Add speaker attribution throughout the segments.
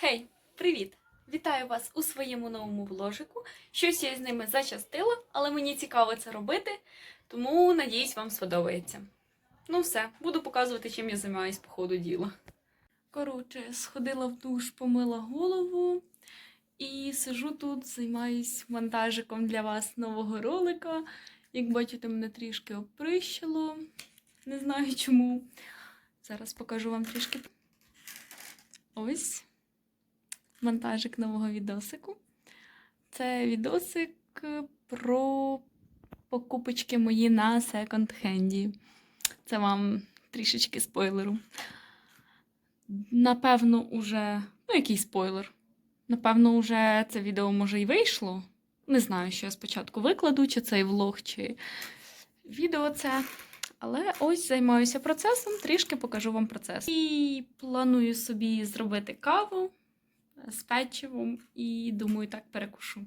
Speaker 1: Гей, привіт! Вітаю вас у своєму новому вложику. Щось я з ними зачастила, але мені цікаво це робити, тому надіюсь, вам сподобається. Ну все, буду показувати, чим я займаюсь по ходу діла. Коротше, сходила в душ, помила голову і сижу тут, займаюсь монтажиком для вас нового ролика. Як бачите, мене трішки оприщило. Не знаю чому. Зараз покажу вам трішки. Ось монтажик нового відосику. Це відосик про покупочки мої на секонд-хенді. Це вам трішечки спойлеру. Напевно, уже. Ну, який спойлер? Напевно, уже це відео може і вийшло. Не знаю, що я спочатку викладу, чи цей влог, чи відео це. Але ось займаюся процесом, трішки покажу вам процес. І планую собі зробити каву з печивом і думаю, так перекушу.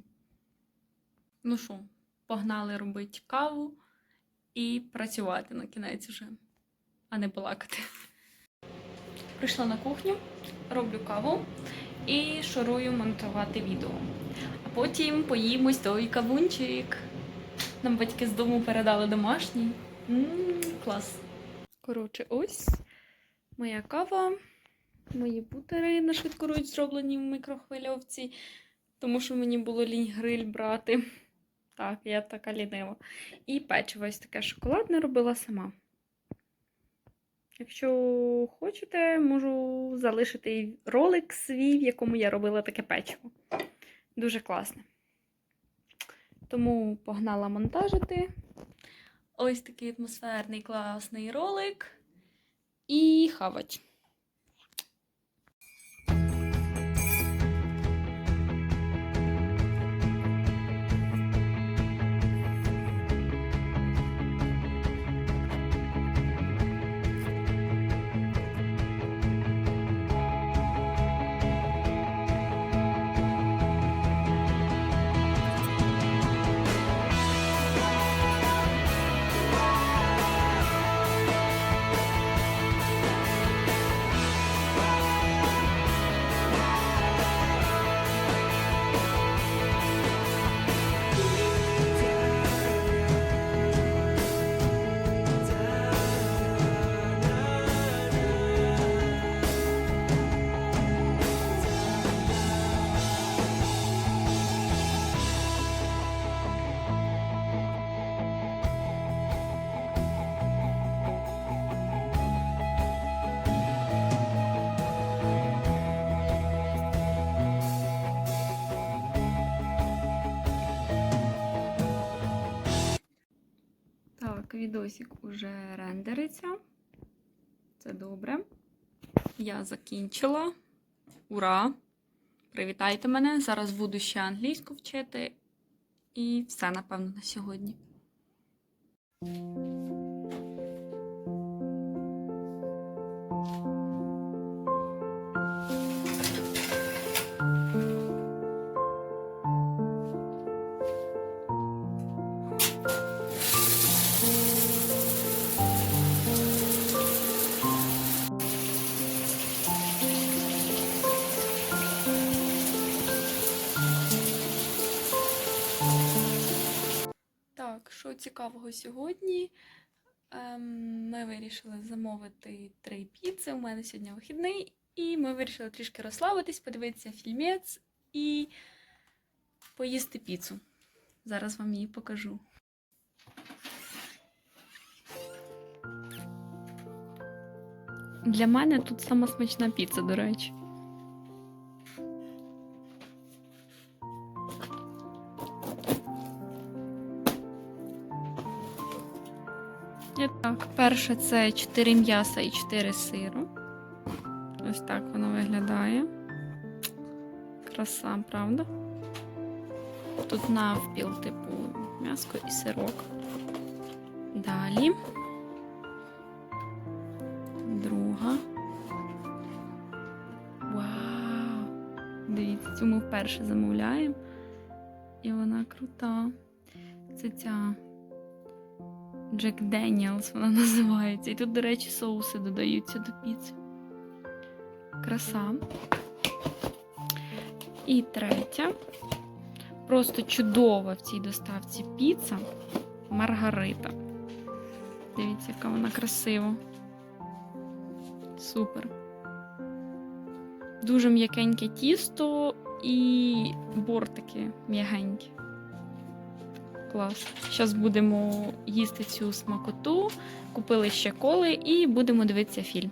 Speaker 1: Ну що, погнали робити каву і працювати на кінець уже, а не балакати. Прийшла на кухню, роблю каву і шурую монтувати відео. А потім поїмось той кавунчик. Нам батьки з дому передали домашній. М, клас. Коротше, ось моя кава. Мої бутери на швидкоруч зроблені в мікрохвильовці, тому що мені було лінь гриль брати. Так, я така лінива. І печиво ось таке шоколадне робила сама. Якщо хочете, можу залишити ролик свій, в якому я робила таке печиво. Дуже класне. Тому погнала монтажити. Ось такий атмосферний класний ролик. І хавать. Так, уже рендериться. Це добре. Я закінчила. Ура! Привітайте мене! Зараз буду ще англійську вчити. І все, напевно, на сьогодні. Так, що цікавого сьогодні? Ем, ми вирішили замовити три піци. У мене сьогодні вихідний, і ми вирішили трішки розслабитись, подивитися фільмець і поїсти піцу. Зараз вам її покажу. Для мене тут сама смачна піца, до речі. Так, перше це 4 м'яса і 4 сиру. Ось так воно виглядає. Краса, правда? Тут навпіл, типу, м'яско і сирок. Далі. Друга. Вау! Дивіться, ми вперше замовляємо. І вона крута. Це ця. Джек Деніелс вона називається. І тут, до речі, соуси додаються до піци. Краса. І третя. Просто чудова в цій доставці піца Маргарита. Дивіться, яка вона красива. Супер. Дуже м'якеньке тісто і бортики м'ягенькі. Клас. Зараз будемо їсти цю смакоту. Купили ще коли і будемо дивитися фільм.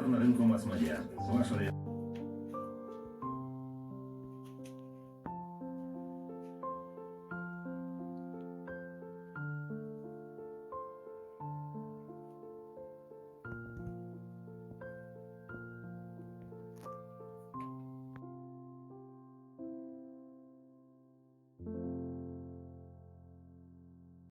Speaker 2: wieczór na rynku mas media.